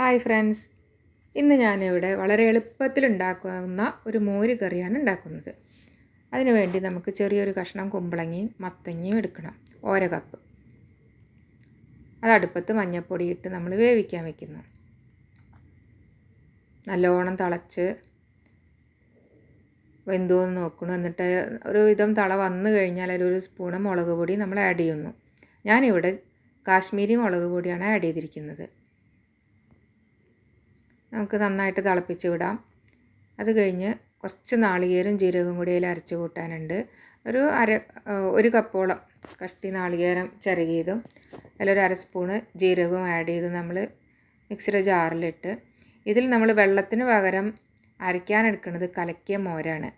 Hi friends ഇന്ന് ഞാനിവിടെ വളരെ എളുപ്പത്തിൽ ഉണ്ടാക്കാവുന്ന ഒരു മോര് കറിയാണ് ഉണ്ടാക്കുന്നത്. അതിനുവേണ്ടി നമുക്ക് ചെറിയൊരു കഷ്ണം കുമ്പളങ്ങിയും മത്തങ്ങയും എടുക്കണം. ഓര കപ്പ് അത് അടുപ്പത്ത് മഞ്ഞൾപ്പൊടി ഇട്ട് നമ്മൾ വേവിക്കാൻ വെക്കുന്നു. നല്ലോണം തിളച്ച് വെന്തുവെന്ന് നോക്കണം. എന്നിട്ട് ഒരു വിധം തള വന്നു കഴിഞ്ഞാൽ അതിലൊരു സ്പൂണ് മുളക് പൊടി നമ്മൾ ആഡ് ചെയ്യുന്നു. ഞാനിവിടെ കാശ്മീരി മുളക് പൊടിയാണ് ആഡ് ചെയ്തിരിക്കുന്നത്. നമുക്ക് നന്നായിട്ട് തിളപ്പിച്ച് വിടാം. അത് കഴിഞ്ഞ് കുറച്ച് നാളികേരം ജീരകം കൂടി അതിൽ അരച്ച് കൂട്ടാനുണ്ട്. ഒരു അര ഒരു കപ്പോളം കഷ്ടി നാളികേരം ചിരകിയതും അതിലൊരു അര സ്പൂണ് ജീരകവും ആഡ് ചെയ്ത് നമ്മൾ മിക്സിയുടെ ജാറിലിട്ട് ഇതിൽ നമ്മൾ വെള്ളത്തിന് പകരം അരയ്ക്കാൻ എടുക്കുന്നത് കലക്കിയ മോരാണ്.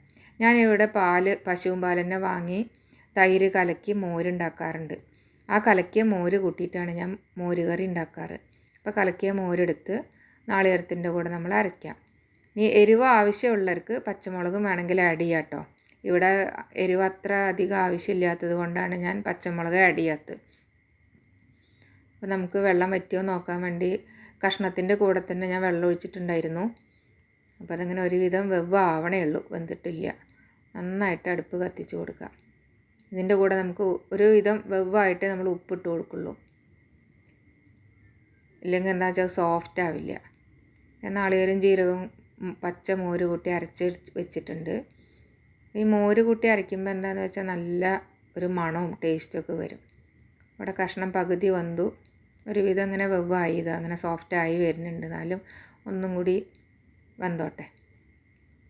ഞാനിവിടെ പാൽ പശുവും പാൽ തന്നെ വാങ്ങി തൈര് കലക്കി മോരുണ്ടാക്കാറുണ്ട് ആ കലക്കിയ മോര് കൂട്ടിയിട്ടാണ് ഞാൻ മോരുകറി ഉണ്ടാക്കാറ്. അപ്പോൾ കലക്കിയ മോരെടുത്ത് നാളികേരത്തിന്റെ കൂടെ നമ്മൾ അരയ്ക്കാം. ഇനി എരിവ് ആവശ്യമുള്ളവർക്ക് പച്ചമുളകും വേണമെങ്കിൽ ആഡ് ചെയ്യാം കേട്ടോ. ഇവിടെ എരിവ് അത്ര അധികം ആവശ്യമില്ലാത്തത് കൊണ്ടാണ് ഞാൻ പച്ചമുളക് ആഡ് ചെയ്യാത്തത്. അപ്പോൾ നമുക്ക് വെള്ളം പറ്റിയോ നോക്കാൻ വേണ്ടി കഷ്ണത്തിന്റെ കൂടെ തന്നെ ഞാൻ വെള്ളം ഒഴിച്ചിട്ടുണ്ടായിരുന്നു. അപ്പോൾ അതങ്ങനെ ഒരുവിധം വെവ് ആവണേ ഉള്ളൂ വെന്തിട്ടില്ല. നന്നായിട്ട് അടുപ്പ് കത്തിച്ച് കൊടുക്കാം. ഇതിന്റെ കൂടെ നമുക്ക് ഒരുവിധം വെവായിട്ട് നമ്മൾ ഉപ്പിട്ട് കൊടുക്കുള്ളൂ. ഇല്ലെങ്കിൽ എന്താ വെച്ചാൽ സോഫ്റ്റ് ആവില്ല. നാളികേരം ജീരകവും പച്ച മോര് കൂട്ടി അരച്ച് വെച്ചിട്ടുണ്ട്. ഈ മോര് കൂട്ടി അരയ്ക്കുമ്പോൾ എന്താണെന്ന് വെച്ചാൽ നല്ല ഒരു മണവും ടേസ്റ്റൊക്കെ വരും. ഇവിടെ കഷ്ണം പകുതി വന്നു. ഒരുവിധം ഇങ്ങനെ വെവ്വായി ഇത് അങ്ങനെ സോഫ്റ്റ് ആയി വരുന്നുണ്ട്. എന്നാലും ഒന്നും കൂടി വെന്തോട്ടെ.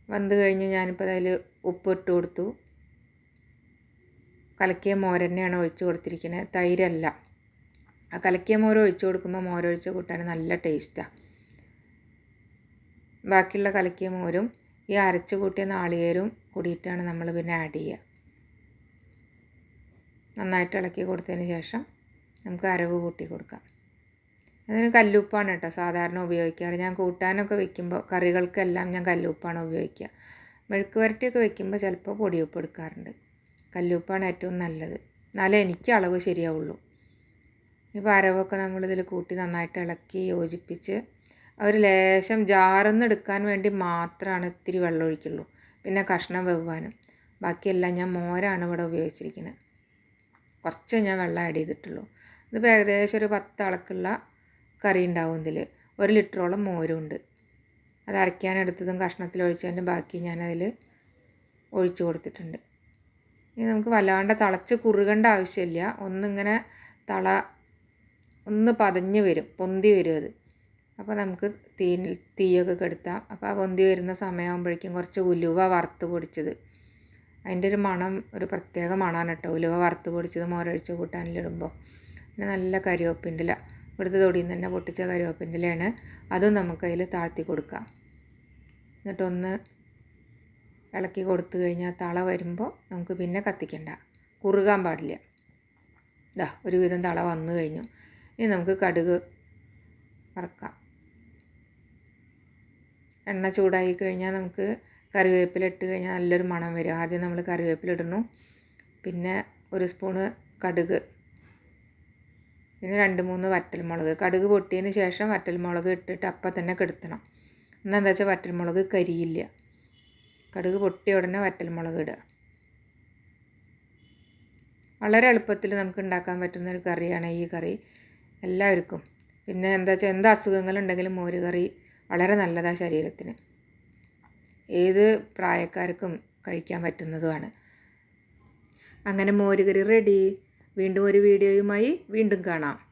വെന്ത് കഴിഞ്ഞ് ഞാനിപ്പോൾ അതിൽ ഉപ്പ് ഇട്ട് കൊടുത്തു. കലക്കിയ മോരന്നെയാണ് ഒഴിച്ച് കൊടുത്തിരിക്കുന്നത് തൈരല്ല. ആ കലക്കിയ മോര് ഒഴിച്ച് കൊടുക്കുമ്പോൾ മോരൊഴിച്ച് കൂട്ടാൻ നല്ല ടേസ്റ്റാണ് ബാക്കിയുള്ള കലക്കിയ മോരും ഈ അരച്ച് കൂട്ടിയ നാളികേരും കൂടിയിട്ടാണ് നമ്മൾ പിന്നെ ആഡ് ചെയ്യുക. നന്നായിട്ട് ഇളക്കി കൊടുത്തതിന് ശേഷം നമുക്ക് അരവ് കൂട്ടി കൊടുക്കാം. അതിന് കല്ലുപ്പാണ് കേട്ടോ സാധാരണ ഉപയോഗിക്കാറ്. ഞാൻ കൂട്ടാനൊക്കെ വെക്കുമ്പോൾ കറികൾക്കെല്ലാം ഞാൻ കല്ലുപ്പാണ് ഉപയോഗിക്കുക. മെഴുക്ക് വരട്ടിയൊക്കെ വെക്കുമ്പോൾ ചിലപ്പോൾ പൊടിയുപ്പ് എടുക്കാറുണ്ട്. കല്ലുപ്പാണ് ഏറ്റവും നല്ലത്. എന്നാലേ എനിക്ക് അളവ് ശരിയാവുള്ളൂ. ഇപ്പോൾ അരവൊക്കെ നമ്മളിതിൽ കൂട്ടി നന്നായിട്ട് ഇളക്കി യോജിപ്പിച്ച് ഒരു ലേശം ജാറന്നെടുക്കാൻ വേണ്ടി മാത്രമാണ് ഇത്തിരി വെള്ളം ഒഴിക്കുള്ളൂ. പിന്നെ കഷ്ണം വെവ്വാനും. ബാക്കിയെല്ലാം ഞാൻ മോരാണ് ഇവിടെ ഉപയോഗിച്ചിരിക്കുന്നത് കുറച്ച് ഞാൻ വെള്ളം ആഡ് ചെയ്തിട്ടുള്ളൂ. ഇതിപ്പോൾ ഏകദേശം ഒരു പത്ത് അളക്കുള്ള കറി ഉണ്ടാവും ഇതിൽ ഒരു ലിറ്ററോളം മോരുണ്ട് അത് അരയ്ക്കാനെടുത്തതും കഷ്ണത്തിൽ ഒഴിച്ചതിന്റെ ബാക്കി ഞാനതിൽ ഒഴിച്ചു കൊടുത്തിട്ടുണ്ട്. ഇനി നമുക്ക് വല്ലാണ്ട് തിളച്ച് കുറുകേണ്ട ആവശ്യമില്ല. ഒന്നിങ്ങനെ തള ഒന്ന് പതഞ്ഞ് വരും. പൊന്തി വരും അത്. അപ്പോൾ നമുക്ക് തീ തീയൊക്കെ കെടുത്താം. അപ്പോൾ ആ പൊന്തി വരുന്ന സമയമാകുമ്പോഴേക്കും കുറച്ച് ഉലുവ വറുത്ത് പൊടിച്ചത്. അതിന്റെ ഒരു മണം ഒരു പ്രത്യേക മണമാണ് കേട്ടോ. ഉലുവ വറുത്ത് പൊടിച്ചത് മോരൊഴിച്ച് കൂട്ടാനിലിടുമ്പോൾ പിന്നെ നല്ല കരിവേപ്പിന്റെ ഇല ഇവിടുത്തെ തൊടിയിൽ നിന്ന് തന്നെ പൊട്ടിച്ച കരിവേപ്പിന്റെ ഇലയാണ് അതും നമുക്ക് അതിൽ താഴ്ത്തി കൊടുക്കാം. എന്നിട്ടൊന്ന് ഇളക്കി കൊടുത്തു കഴിഞ്ഞാൽ തള വരുമ്പോൾ നമുക്ക് പിന്നെ കത്തിക്കണ്ട. കുറുകാൻ പാടില്ല. ഇതാ ഒരുവിധം തള വന്നു കഴിഞ്ഞു. ഇനി നമുക്ക് കടുക് വറക്കാം. എണ്ണ ചൂടായി കഴിഞ്ഞാൽ നമുക്ക് കറിവേപ്പില ഇട്ട് കഴിഞ്ഞാൽ നല്ലൊരു മണം വരും. ആദ്യം നമ്മൾ കറിവേപ്പില ഇടുന്നു പിന്നെ ഒരു സ്പൂണ് കടുക്. പിന്നെ രണ്ട് മൂന്ന് വറ്റൽമുളക്. കടുക് പൊട്ടിയതിന് ശേഷം വറ്റൽമുളക് ഇട്ടിട്ട് അപ്പം തന്നെ കെടുത്തണം. എന്നാൽ എന്താ വെച്ചാൽ വറ്റൽമുളക് കരിയില്ല. കടുക് പൊട്ടിയ ഉടനെ വറ്റൽമുളക് ഇടുക. വളരെ എളുപ്പത്തിൽ നമുക്ക് ഉണ്ടാക്കാൻ പറ്റുന്ന ഒരു കറിയാണ് ഈ കറി. എല്ലാവർക്കും. പിന്നെ എന്താ വെച്ചാൽ എന്ത് അസുഖങ്ങളുണ്ടെങ്കിലും മോര് കറി വളരെ നല്ലതാണ് ശരീരത്തിന്. ഏത് പ്രായക്കാർക്കും കഴിക്കാൻ പറ്റുന്നതുമാണ്. അങ്ങനെ മോരുകറി റെഡി വീണ്ടും ഒരു വീഡിയോയുമായി വീണ്ടും കാണാം.